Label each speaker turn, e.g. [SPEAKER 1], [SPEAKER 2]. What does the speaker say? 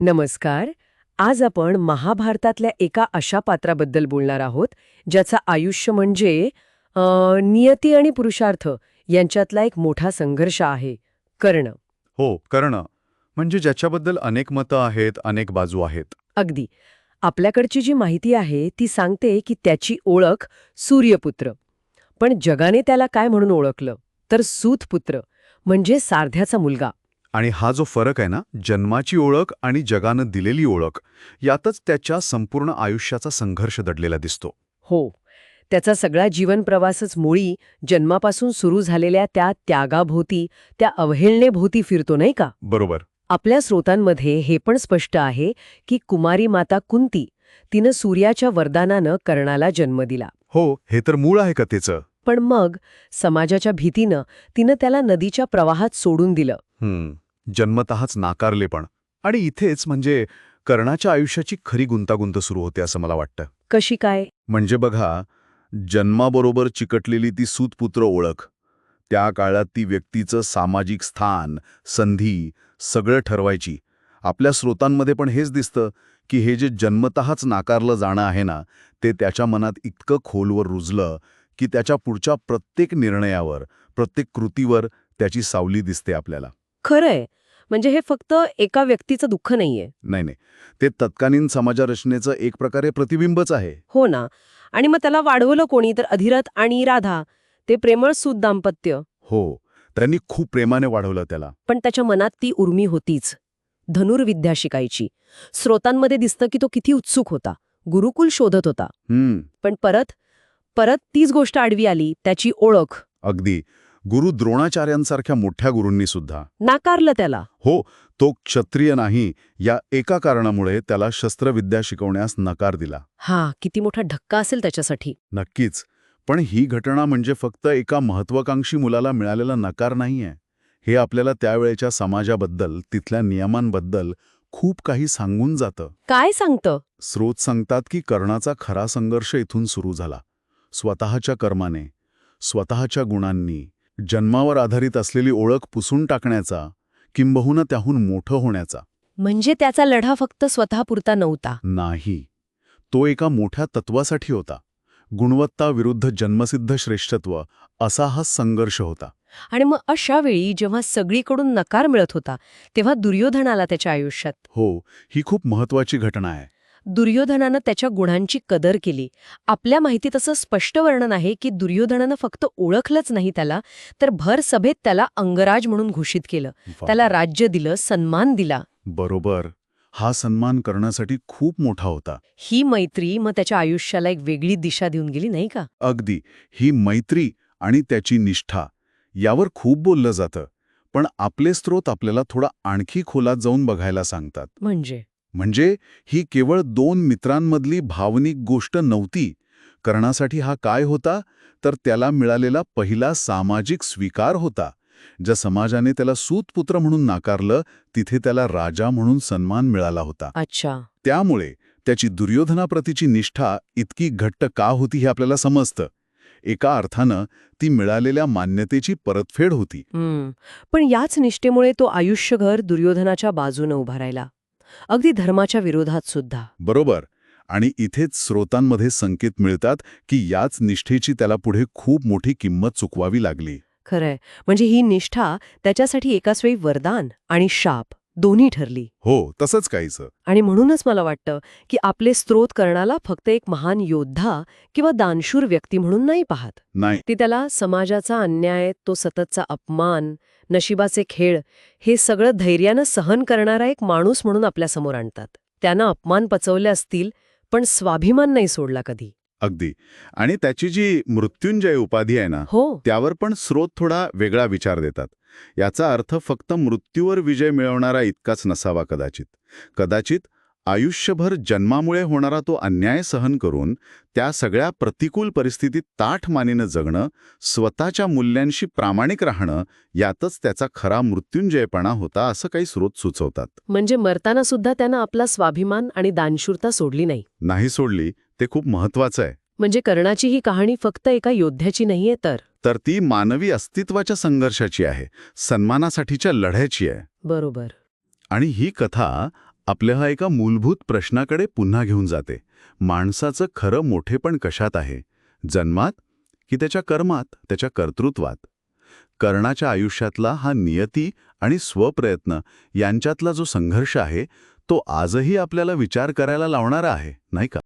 [SPEAKER 1] नमस्कार. आज आपण महाभारतातल्या एका अशा पात्राबद्दल बोलणार आहोत ज्याचं आयुष्य म्हणजे अं, नियती आणि पुरुषार्थ यांच्यातला एक मोठा संघर्ष आहे कर्ण.
[SPEAKER 2] हो कर्ण. म्हणजे ज्याच्याबद्दल अनेक मतं आहेत अनेक बाजू आहेत.
[SPEAKER 1] अगदी. आपल्याकडची जी माहिती आहे ती सांगते की त्याची ओळख सूर्यपुत्र. पण जगाने त्याला काय म्हणून ओळखलं? तर सूतपुत्र म्हणजे सारध्याचा मुलगा.
[SPEAKER 2] आणि हा जो फरक आहे ना जन्माची ओळख आणि जगानं दिलेली ओळख यातच त्याच्या संपूर्ण आयुष्याचा संघर्ष दडलेला दिसतो.
[SPEAKER 1] हो. त्याचा सगळा जीवनप्रवासच मुळी जन्मापासून सुरू झालेल्या त्या त्यागाभोवती त्या अवहेलनेभोवती फिरतो नाही का?
[SPEAKER 2] बरोबर.
[SPEAKER 1] आपल्या स्रोतांमध्ये हे पण स्पष्ट आहे की कुमारी माता कुंती तिनं सूर्याच्या वरदानानं कर्णाला जन्म दिला.
[SPEAKER 2] हो हे तर मूळ आहे कथेचं.
[SPEAKER 1] पण मग समाजाच्या भीतीनं तिनं त्याला नदीच्या प्रवाहात सोडून दिलं.
[SPEAKER 2] हम्म. जन्मतःच नाकारले पण. आणि इथेच म्हणजे कर्णाच्या आयुष्याची खरी गुंतागुंत सुरू होते असं मला वाटतं.
[SPEAKER 1] कशी काय?
[SPEAKER 2] म्हणजे बघा जन्माबरोबर चिकटलेली ती सूतपुत्र ओळख त्या काळात ती व्यक्तीचं सामाजिक स्थान संधी सगळं ठरवायची. आपल्या स्रोतांमध्ये पण हेच दिसतं की हे जे जन्मतःच नाकारलं जाणं आहे ना ते त्याच्या मनात इतकं खोलवर रुजलं की त्याच्या पुढच्या प्रत्येक निर्णयावर प्रत्येक कृतीवर त्याची सावली दिसते आपल्याला.
[SPEAKER 1] खरंय. म्हणजे हे फक्त एका व्यक्तीचं दुःख नाहीये.
[SPEAKER 2] नाही नाही. ते तत्कालीन समाजरचनेचं एक प्रकारे प्रतिबिंबच आहे.
[SPEAKER 1] हो ना. आणि मग त्याला वाढवलं कोणी? तर अधिरथ आणि राधा. ते प्रेमळ सूत दाम्पत्य.
[SPEAKER 2] हो. त्यांनी खूप प्रेमाने वाढवलं त्याला.
[SPEAKER 1] पण त्याच्या मनात ती उर्मी होतीच. धनुर्विद्या शिकायची. स्रोतांमध्ये दिसतं की तो किती उत्सुक होता. गुरुकुल शोधत होता. पण परत परत तीच गोष्ट आडवी आली. त्याची ओळख.
[SPEAKER 2] अगदी. गुरु द्रोणाचार्यांसारख्या मोठ्या गुरूंनी सुद्धा.
[SPEAKER 1] नाकारलं त्याला.
[SPEAKER 2] हो तो क्षत्रिय नाही या एका कारणामुळे त्याला शस्त्रविद्या शिकवण्यास नकार दिला.
[SPEAKER 1] हा किती मोठा धक्का असेल त्याच्यासाठी.
[SPEAKER 2] नक्कीच पण ही घटना म्हणजे फक्त एका महत्वाकांक्षी मुलाला मिळालेला नकार नाहीये. हे आपल्याला त्यावेळेच्या समाजाबद्दल तिथल्या नियमांबद्दल खूप काही सांगून जातं.
[SPEAKER 1] काय सांगतं?
[SPEAKER 2] स्रोत सांगतात की कर्णाचा खरा संघर्ष इथून सुरू झाला. स्वतःच्या कर्माने स्वतःच्या गुणांनी जन्मावर आधारित असलेली ओळख पुसून टाकण्याचा किंबहुना त्याहून मोठं होण्याचा.
[SPEAKER 1] म्हणजे त्याचा लढा फक्त स्वतःपुरता नव्हता.
[SPEAKER 2] नाही. तो एका मोठ्या तत्वासाठी होता. गुणवत्ता विरुद्ध जन्मसिद्ध श्रेष्ठत्व असा हा संघर्ष होता.
[SPEAKER 1] आणि मग अशा वेळी जेव्हा सगळीकडून नकार मिळत होता तेव्हा दुर्योधन आला त्याच्या आयुष्यात.
[SPEAKER 2] हो ही खूप महत्वाची घटना आहे.
[SPEAKER 1] दुर्योधनानं त्याच्या गुणांची कदर केली. आपल्या माहितीत असं स्पष्ट वर्णन आहे की दुर्योधनानं फक्त ओळखलंच नाही त्याला तर भर सभेत त्याला अंगराज म्हणून घोषित केलं. त्याला राज्य दिलं सन्मान दिला.
[SPEAKER 2] बरोबर. हा सन्मान करण्यासाठी खूप मोठा होता.
[SPEAKER 1] ही मैत्री मग त्याच्या आयुष्याला एक वेगळी दिशा देऊन गेली नाही का?
[SPEAKER 2] अगदी. ही मैत्री आणि त्याची निष्ठा यावर खूप बोललं जातं. पण आपले स्रोत आपल्याला थोडा आणखी खोलात जाऊन बघायला सांगतात.
[SPEAKER 1] म्हणजे?
[SPEAKER 2] म्हणजे ही केवळ दोन मित्रांमधली भावनिक गोष्ट नव्हती. कर्णासाठी हा काय होता? तर त्याला मिळालेला पहिला सामाजिक स्वीकार होता. ज्या समाजाने त्याला सूतपुत्र म्हणून नाकारलं तिथे त्याला राजा म्हणून सन्मान मिळाला होता.
[SPEAKER 1] अच्छा.
[SPEAKER 2] त्यामुळे त्याची दुर्योधनाप्रतीची निष्ठा इतकी घट्ट का होती हे आपल्याला समजतं. एका अर्थानं ती मिळालेल्या मान्यतेची परतफेड होती.
[SPEAKER 1] पण याच निष्ठेमुळे तो आयुष्यभर दुर्योधनाच्या बाजूने उभा राहिला. अगदी धर्माच्या विरोधात सुद्धा.
[SPEAKER 2] बरोबर. आणि इथेच स्रोतांमध्ये संकेत मिळतात की याच निष्ठेची त्याला पुढे खूप मोठी किंमत चुकवावी लागली.
[SPEAKER 1] खरंय. म्हणजे ही निष्ठा त्याच्यासाठी एकाच वेळी वरदान आणि शाप. दोन्ही ठरली.
[SPEAKER 2] हो तसंच काहीचं
[SPEAKER 1] आणि म्हणूनच मला वाटतं की आपले स्त्रोत करणाला फक्त एक महान योद्धा किंवा दानशूर व्यक्ती म्हणून नाही पाहत.
[SPEAKER 2] नाही.
[SPEAKER 1] ती त्याला समाजाचा अन्याय तो सततचा अपमान नशिबाचे खेळ हे सगळं धैर्यानं सहन करणारा एक माणूस म्हणून आपल्यासमोर आणतात. त्यानं अपमान पचवले असतील पण स्वाभिमान नाही सोडला कधी.
[SPEAKER 2] अगदी. आणि त्याची जी मृत्युंजय उपाधी आहे ना
[SPEAKER 1] हो.
[SPEAKER 2] त्यावर पण स्रोत थोडा वेगळा विचार देतात. याचा अर्थ फक्त मृत्यूवर विजय मिळवणारा इतकाच नसावा कदाचित. कदाचित आयुष्यभर जन्मामुळे होणारा तो अन्याय सहन करून त्या सगळ्या प्रतिकूल परिस्थितीत ताठ मानेनं जगणं स्वतःच्या मूल्यांशी प्रामाणिक राहणं यातच त्याचा खरा मृत्युंजयपणा होता असं काही स्रोत सुचवतात.
[SPEAKER 1] म्हणजे मरताना सुद्धा त्यानं आपला स्वाभिमान आणि दानशूरता सोडली नाही.
[SPEAKER 2] नाही सोडली ते खूप महत्वाचं आहे.
[SPEAKER 1] म्हणजे कर्णाची ही कहाणी फक्त एका योद्ध्याची नाहीये तर?
[SPEAKER 2] तर ती मानवी अस्तित्वाच्या संघर्षाची आहे सन्मानासाठीच्या लढ्याची आहे.
[SPEAKER 1] बरोबर.
[SPEAKER 2] आणि ही कथा आपल्याला एका मूलभूत प्रश्नाकडे पुन्हा घेऊन जाते. माणसाचं खरं मोठेपण कशात आहे? जन्मात की त्याच्या कर्मात त्याच्या कर्तृत्वात? कर्णाच्या आयुष्यातला हा नियती आणि स्वप्रयत्न यांच्यातला जो संघर्ष आहे तो आजही आपल्याला विचार करायला लावणारा आहे नाही का?